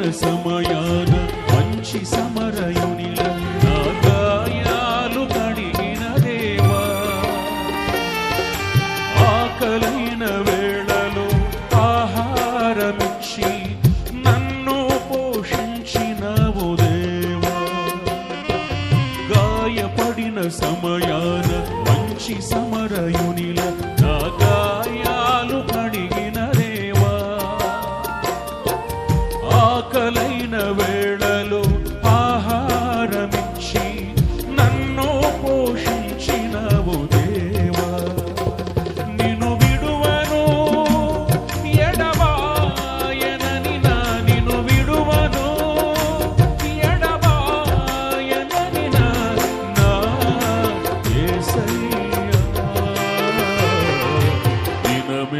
గాయపడిన సమయాన మంచి సమరయునిల నా గాయాలు కడిగిన దేవా. ఆకలైన వేళలో ఆహారమిచ్చి నన్ను పోషించినవు దేవా. గాయపడిన సమయాన మంచి సమరయునిల నా గాయాలు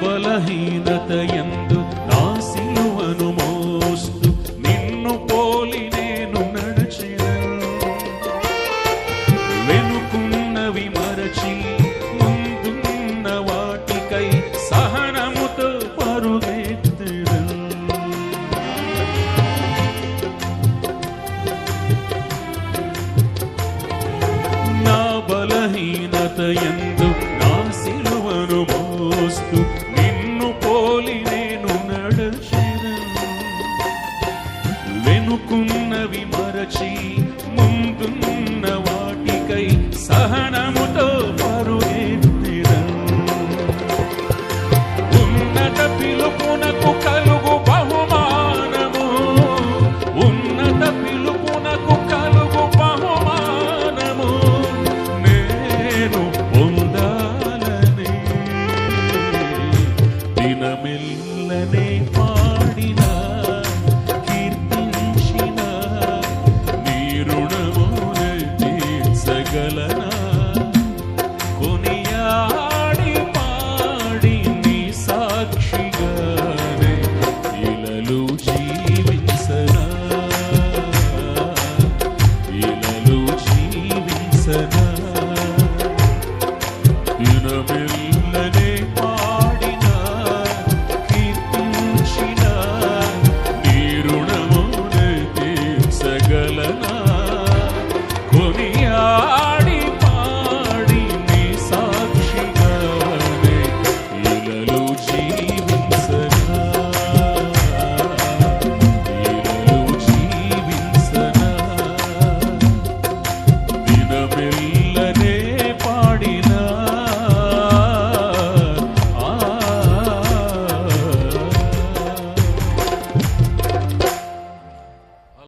బలహీనత ఎందు నా సిలువను మోస్తూ నిన్ను పోలి నేను నడిచెదను వెనుకున్నవి మరచి ముందున్న వాటికై సహనముతో పరుగెత్తెదను నా బలహీనత ఎందు వెనుకున్నవి